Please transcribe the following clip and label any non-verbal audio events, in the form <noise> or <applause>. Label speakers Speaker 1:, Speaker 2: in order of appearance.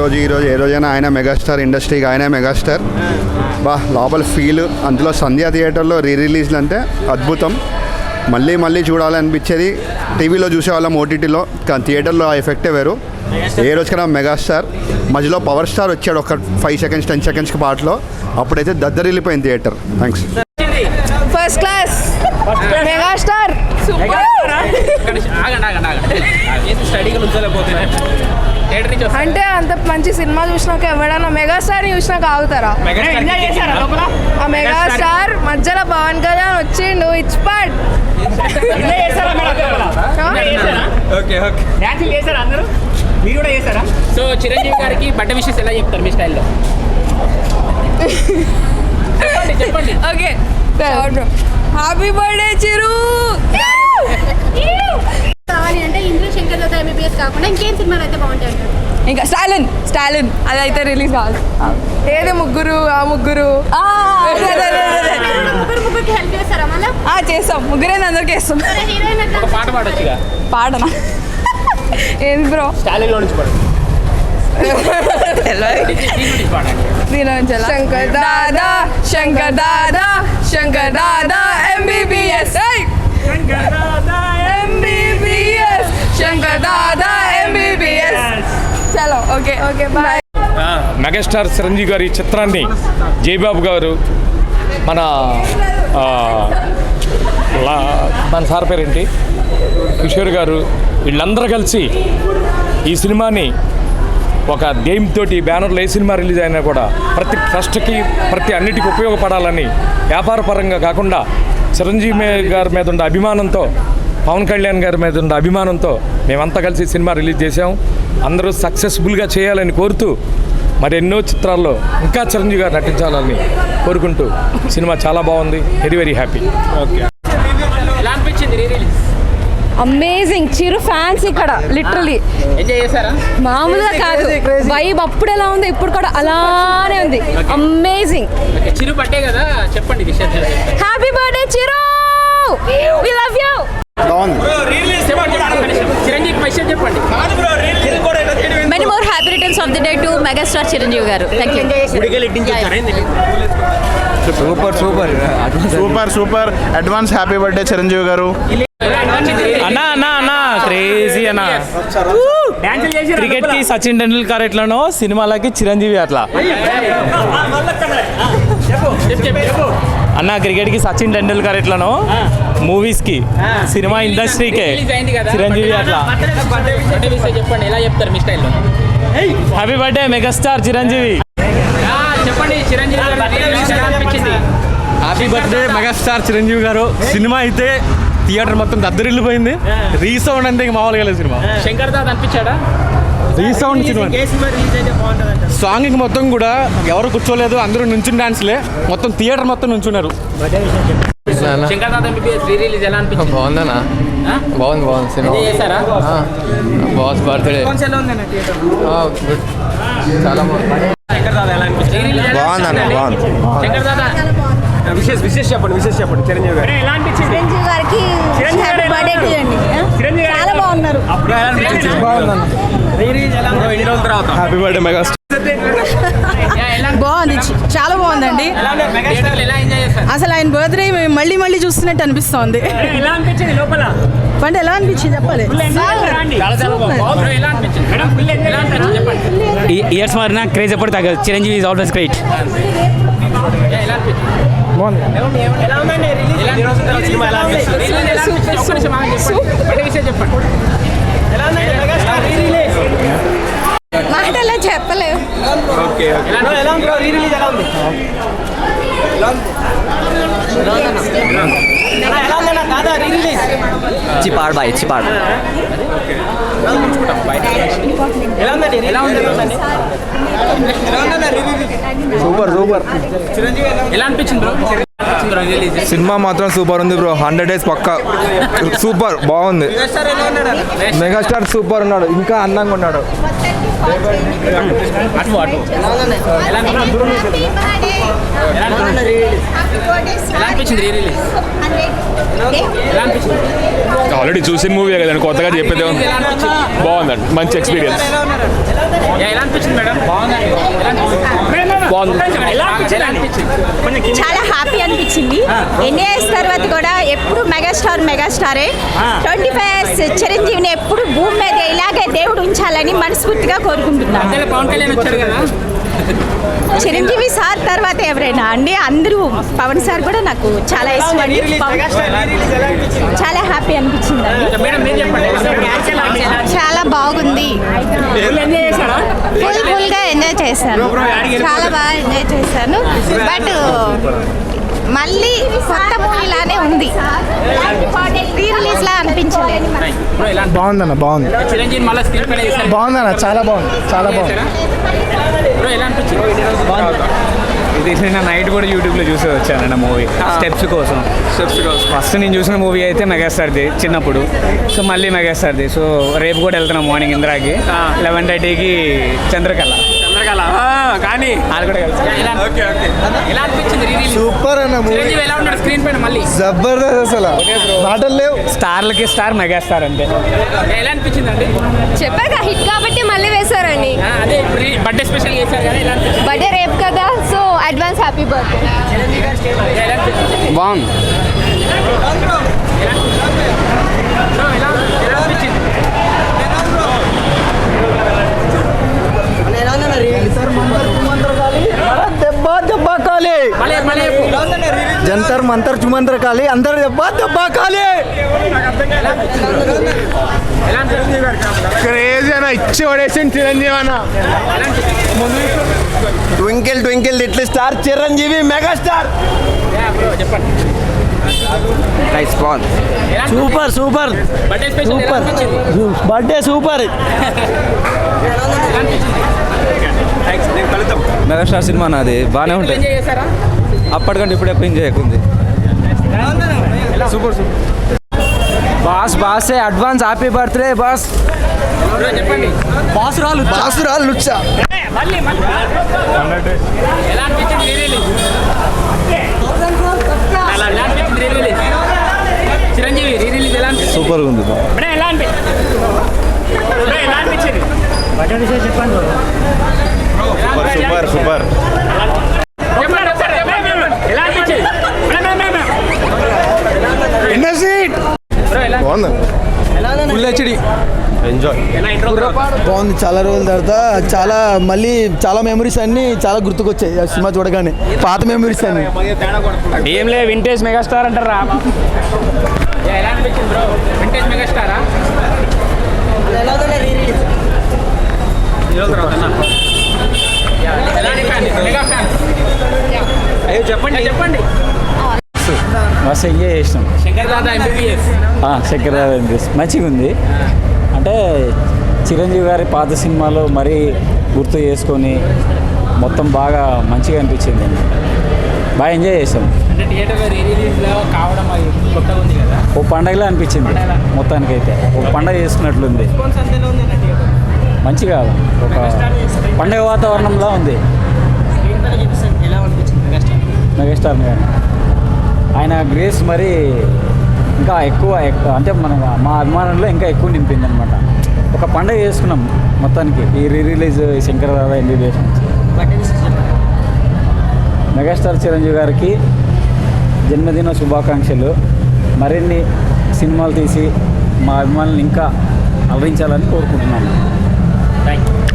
Speaker 1: రోజు ఈ రోజు ఏ రోజైనా ఆయన మెగాస్టార్ ఇండస్ట్రీకి ఆయన మెగాస్టార్. బా లోపల ఫీల్ అందులో సంధ్యా థియేటర్లో రీ రిలీజ్లు అంటే అద్భుతం. మళ్ళీ మళ్ళీ చూడాలనిపించేది టీవీలో చూసేవాళ్ళం ఓటీటీలో కానీ థియేటర్లో ఆ ఎఫెక్టే వేరు. ఏ రోజుకైనా మెగాస్టార్. మధ్యలో పవర్ స్టార్ వచ్చాడు ఒక ఫైవ్ సెకండ్స్ టెన్ సెకండ్స్కి పాటలో. అప్పుడైతే దద్దరిల్లిపోయింది
Speaker 2: theatre. Thanks first class megastar.
Speaker 3: అంటే అంత మంచి సినిమా చూసినాక ఎవడన్నా మెగాస్టార్ చూసినాక ఆగుతారా? ఆ మెగాస్టార్ మధ్యలో పవన్ కళ్యాణ్ వచ్చిండు ఇట్స్ పాట్
Speaker 2: మీరు కూడా చేశారా? సో చిరంజీవి గారికి బట్ట విషయస్ ఎలా చెప్తారు మీ స్టైల్లో? చెప్పండి చెప్పండి.
Speaker 3: ఓకే హ్యాపీ బర్త్డే చిరు
Speaker 4: సినిమాలు అయితే బాగుంటాయి
Speaker 3: ఇంకా స్టాలిన్ స్టాలిన్. అదైతే రిలీజ్ కావాలి ఏది ముగ్గురు ఆ ముగ్గురు? అదే, అదే, అదే, అదే. <laughs>
Speaker 4: ముగ్గురు
Speaker 3: చేస్తాం. ముగ్గురైనా అందరికి వేస్తాం
Speaker 2: పాట పాడొచ్చుగా?
Speaker 3: పాడనా? ఏది బ్రో?
Speaker 2: స్టాలిన్లో నుంచి పాడు.
Speaker 3: Shankar Dada Shankar Dada Shankar Dada MBBS MBBS Shankar Dada MBBS okay okay bye.
Speaker 5: Megastar Chiranjeevi గారి చిత్రాన్ని జయబాబు గారు మన మన సార్ పేరేంటి? కిషోర్ గారు వీళ్ళందరూ కలిసి ఈ సినిమాని ఒక ధ్యేయంతో బ్యానర్లో ఏ సినిమా రిలీజ్ అయినా కూడా ప్రతి ట్రస్ట్కి ప్రతి అన్నిటికీ ఉపయోగపడాలని వ్యాపారపరంగా కాకుండా చిరంజీవి మే- గారి మీద ఉన్న అభిమానంతో పవన్ కళ్యాణ్ గారి మీద ఉన్న అభిమానంతో మేమంతా కలిసి సినిమా రిలీజ్ చేసాం అందరూ సక్సెస్ఫుల్గా చేయాలని కోరుతూ మరి ఎన్నో చిత్రాల్లో ఇంకా చిరంజీవి గారు నటించాలని కోరుకుంటూ సినిమా చాలా బాగుంది.
Speaker 2: Very very happy. Release
Speaker 6: amazing Chiru fans ఇక్కడ లిటరలీ
Speaker 2: ఎంజాయ్ చేశారా?
Speaker 6: మామూలుగా కాదు. వైబ్ అప్పుడు ఎలా ఉంది ఇప్పుడు కూడా అలానే ఉంది. అమేజింగ్
Speaker 2: ఓకే చిరు బట్టే కదా? చెప్పండి
Speaker 6: happy birthday Chiru! We love you
Speaker 2: చెప్పండి చెప్పండి. చిరంజీవి విషయం చెప్పండి
Speaker 6: many more happy returns of the day to megastar
Speaker 7: Chiranjeevi garu. Thank you super super. Super super. Advance
Speaker 2: happy birthday Chiranjeevi garu?
Speaker 8: అన్నా అన్నా అన్నా. క్రేజీ అన్న. క్రికెట్కి సచిన్ టెండూల్కర్ ఎట్లనో సినిమాలకి చిరంజీవి అట్లా.
Speaker 2: చెప్పు చెప్పు చెప్పు.
Speaker 8: అన్న క్రికెట్కి సచిన్ టెండూల్కర్ ఎట్లనో? మూవీస్కి సినిమా ఇండస్ట్రీకే. చిరంజీవి అట్లా.
Speaker 2: చెప్పండి ఎలా చెప్తారు మీ స్టైల్లో?
Speaker 8: Happy birthday megastar
Speaker 2: Chiranjeevi. చెప్పండి Chiranjeevi
Speaker 9: happy birthday megastar Chiranjeevi garu. Cinema అయితే థియేటర్ మొత్తం దద్దరిల్లిపోయింది. రీసౌండ్ అంతే ఇంక మామూలుగా లేదు సినిమా.
Speaker 2: శంకర్ దాద్ అనిపించాడా?
Speaker 9: రీసౌండ్ సినిమా సాంగ్ మొత్తం కూడా ఎవరు కూర్చోలేదు అందరూ నుంచుని డాన్స్లే మొత్తం థియేటర్ మొత్తం నుంచున్నారు.
Speaker 2: Shankar Dada MBBS re release ఎలా అనిపించింది?
Speaker 7: బాగుందన్నా?
Speaker 2: ఆ?
Speaker 7: బాగుంది బాగుంది సినిమా. Boss birthday. గుడ్. చాలా బాగుంది. బాగుందన్న? బాగుంది.
Speaker 9: విశేష్ విశేష చెప్పండి విశేష చెప్పండి చిరంజీవి గారు.
Speaker 2: ఎలా అనిపించింది
Speaker 4: చిరంజీవి గారికి హ్యాపీ బర్త్డే అండి.
Speaker 2: చిరంజీవి గారు
Speaker 4: చాలా బాగున్నారు.
Speaker 9: ఎన్ని రోజుల తర్వాత. హ్యాపీ బర్త్డే మెగాస్టార్
Speaker 2: ఎలా
Speaker 10: బాగుంది. చాలా బాగుందండి.
Speaker 2: ఎలా ఎలా
Speaker 10: అసలు ఆయన బర్త్డే మళ్ళీ మళ్ళీ చూస్తున్నట్టు అనిపిస్తోంది.
Speaker 2: ఎలా అనిపించింది లోపల?
Speaker 10: అంటే ఎలా అనిపించింది చెప్పాలి?
Speaker 2: చాలా చాలా బాగుంది. ఎలా అనిపించింది? మేడం ఫుల్ ఎలా అనిపించింది చెప్పండి.
Speaker 8: ఇయర్స్ మారినా క్రేజ్ ఎప్పుడు తగ్గదు. చిరంజీవి ఇస్ ఆల్వేస్ గ్రేట్
Speaker 2: ఎలా అనిపించింది ఎలా ఉందండి రిలీజ్ ఎన్ని రోజుల తర్వాత సినిమా ఎలా అనిపించింది రిలీజ్ ఎలా అనిపించింది ఒక్క నిమిషం ఆగండి చెప్పండి బయట విషయం చెప్పండి ఎలా ఉందండి మెగాస్టార్ రీ రిలీజ్
Speaker 3: మాటల్లో చెప్పలేవు
Speaker 2: ఎలా ఎలా ఉంది రీ రిలీజ్ ఎలా ఉంది ఎలా ఉందన్న దాదా రీ రిలీజ్
Speaker 8: చిపాడ్ బాయ్ చిపాడ్
Speaker 7: సూపర్ సూపర్.
Speaker 2: ఎలా అనిపించింది బ్రో?
Speaker 7: సినిమా మాత్రం సూపర్ ఉంది బ్రో. హండ్రెడ్ డేస్ పక్క. సూపర్ బాగుంది.
Speaker 2: మెగాస్టార్
Speaker 7: సూపర్ ఉన్నాడు. ఇంకా అందంగా ఉన్నాడు.
Speaker 2: అటు అటు ఎలా అనిపించింది ఎలా అనిపించింది రీ రిలీజ్ ఎలా అనిపించింది
Speaker 5: ఆల్రెడీ చూసిన మూవీ కదండి కొత్తగా చెప్పేది బాగుందండి మంచి ఎక్స్పీరియన్స్
Speaker 2: ఎలా అనిపించింది మేడం? బాగుంది
Speaker 4: చాలా హ్యాపీ అనిపించింది. ఎన్ని ఇయర్స్ తర్వాత కూడా ఎప్పుడు మెగాస్టార్ మెగాస్టారే. ట్వంటీ ఫైవ్ ఇయర్స్ చిరంజీవిని ఎప్పుడు భూమి మీద ఇలాగే దేవుడు ఉంచాలని మనస్ఫూర్తిగా కోరుకుంటున్నాను. చిరంజీవి సార్ తర్వాత ఎవరైనా అండి? అందరూ పవన్ సార్ కూడా నాకు చాలా ఇష్టం అండి. చాలా హ్యాపీ అనిపించింది చాలా బాగుంది.
Speaker 2: ఫుల్ ఎంజాయ్ చేశారా
Speaker 4: ఫుల్ ఫుల్గా ఎంజాయ్ చేశాను. చాలా బాగా ఎంజాయ్ చేశాను. బట్ మళ్ళీ కొత్త మూవీ లానే ఉంది. లా అనిపించలేదు.
Speaker 9: బాగుందన్న బాగుంది. బాగుందన్న చాలా బాగుంది చాలా బాగుంది.
Speaker 2: బ్రో ఎలా అనిపించింది?
Speaker 8: ఇది నేను నైట్ కూడా యూట్యూబ్లో చూసి వచ్చానన్న మూవీ స్టెప్స్ కోసం. స్టెప్స్ కోసం. ఫస్ట్ నేను చూసిన మూవీ అయితే మెగాస్టార్ది చిన్నప్పుడు. సో మళ్ళీ మెగాస్టార్ది సో రేపు కూడా వెళ్తున్నాం మార్నింగ్ ఇందిరాకి. లెవెన్ థర్టీకి చంద్రకళ.
Speaker 2: కానీ. ఎలా అనిపించింది
Speaker 9: సూపర్ అన్న
Speaker 2: చిరంజీవి ఎలా ఉన్నాడు స్క్రీన్ పైన మళ్ళీ?
Speaker 9: జబర్దస్త్ అసలు. మాటలు లేవు.
Speaker 8: స్టార్లకి స్టార్ మెగాస్టార్ అంతే.
Speaker 2: ఎలా అనిపించింది అండి
Speaker 6: చెప్పాక హిట్ కాబట్టి మళ్ళీ వేశారండి.
Speaker 2: అదే బర్త్డే స్పెషల్ చేశారు కదా
Speaker 6: బర్త్డే రేపు కదా సో అడ్వాన్స్ హ్యాపీ బర్త్డే.
Speaker 8: బాగుంది
Speaker 2: బ్రో ఎలా ఎలా అనిపించింది
Speaker 9: దెబ్బ దెబ్బ కాలి
Speaker 2: మళ్ళీ మళ్ళీ
Speaker 9: జంతర్ చుమంతర్ కాలి అందరు దెబ్బ దెబ్బ
Speaker 2: అనిపించింది
Speaker 7: క్రేజీ అన్న ఇచ్చి పడేసింది చిరంజీవి అన్న.
Speaker 9: Twinkle twinkle little star Chiranjeevi
Speaker 2: megastar. చెప్పండి nice super
Speaker 9: super.
Speaker 2: Super.
Speaker 9: Birthday super.
Speaker 8: Megastar cinema నాది. బాగానే ఉంటుంది. అప్పటికంటే ఇప్పుడు ఎక్కువ ఎంజాయ్ ఉంది సూపర్ సూపర్ బాస్ బాసే అడ్వాన్స్ హ్యాపీ బర్త్డే బాస్.
Speaker 2: చెప్పండి
Speaker 9: బాసురాలు బాసురాలు లుచ్చా
Speaker 2: మళ్ళీ మళ్ళీ. ఎలా అనిపించింది రీ రిలీజ్? అలా ఎలా అనిపించింది re release? Chiranjeevi re release ఎలా అనిపించింది
Speaker 8: సూపర్ ఉంది
Speaker 2: ఎలా అనిపించింది అనిపించింది
Speaker 7: సూపర్ సూపర్
Speaker 2: చెప్పండి ఒకసారి చెప్పండి చెప్పండి. ఎలా అనిపించింది మేడం, మేడం, మేడం. బ్రో ఎలా
Speaker 7: బాగుంది
Speaker 9: ఫుల్ హెచ్డి
Speaker 7: ఎంజాయ్
Speaker 2: ఎలా ఇంట్రో
Speaker 9: బాగుంది చాలా రోజుల తర్వాత చాలా మళ్ళీ చాలా మెమరీస్ అన్ని చాలా గుర్తుకొచ్చాయి ఆ సినిమా చూడగానే. పాత మెమరీస్ అన్ని.
Speaker 8: ఏం లే వింటేజ్ మెగాస్టార్ అంటారా?
Speaker 2: ఎలా అనిపించింది బ్రో? వింటేజ్ మెగాస్టారా అయ్యో చెప్పండి చెప్పండి.
Speaker 8: మస్తు ఎంజాయ్ చేసినాం.
Speaker 2: శంకర్ దాదా ఎంబీబీఎస్
Speaker 8: చక్కెర మంచిగా ఉంది అంటే చిరంజీవి గారి పాత సినిమాలో మరీ గుర్తు చేసుకొని మొత్తం బాగా మంచిగా అనిపించింది. బాగా ఎంజాయ్ చేసాం ఓ పండగలా అనిపించింది మొత్తానికైతే. ఒక పండగ చేసుకున్నట్లుంది. మంచిగా ఒక పండగ వాతావరణంలా ఉంది.
Speaker 2: మెగాస్టార్
Speaker 8: గారు ఆయన గ్రేస్ మరి ఇంకా ఎక్కువ అంటే మన మా అభిమానంలో ఇంకా ఎక్కువ నింపింది అనమాట ఒక పండగ చేసుకున్నాం మొత్తానికి ఈ re release Shankar Dada MBBS megastar Chiranjeevi గారికి జన్మదిన శుభాకాంక్షలు. మరిన్ని సినిమాలు తీసి మా అభిమానులను ఇంకా అలరించాలని కోరుకుంటున్నాను.
Speaker 2: Thank you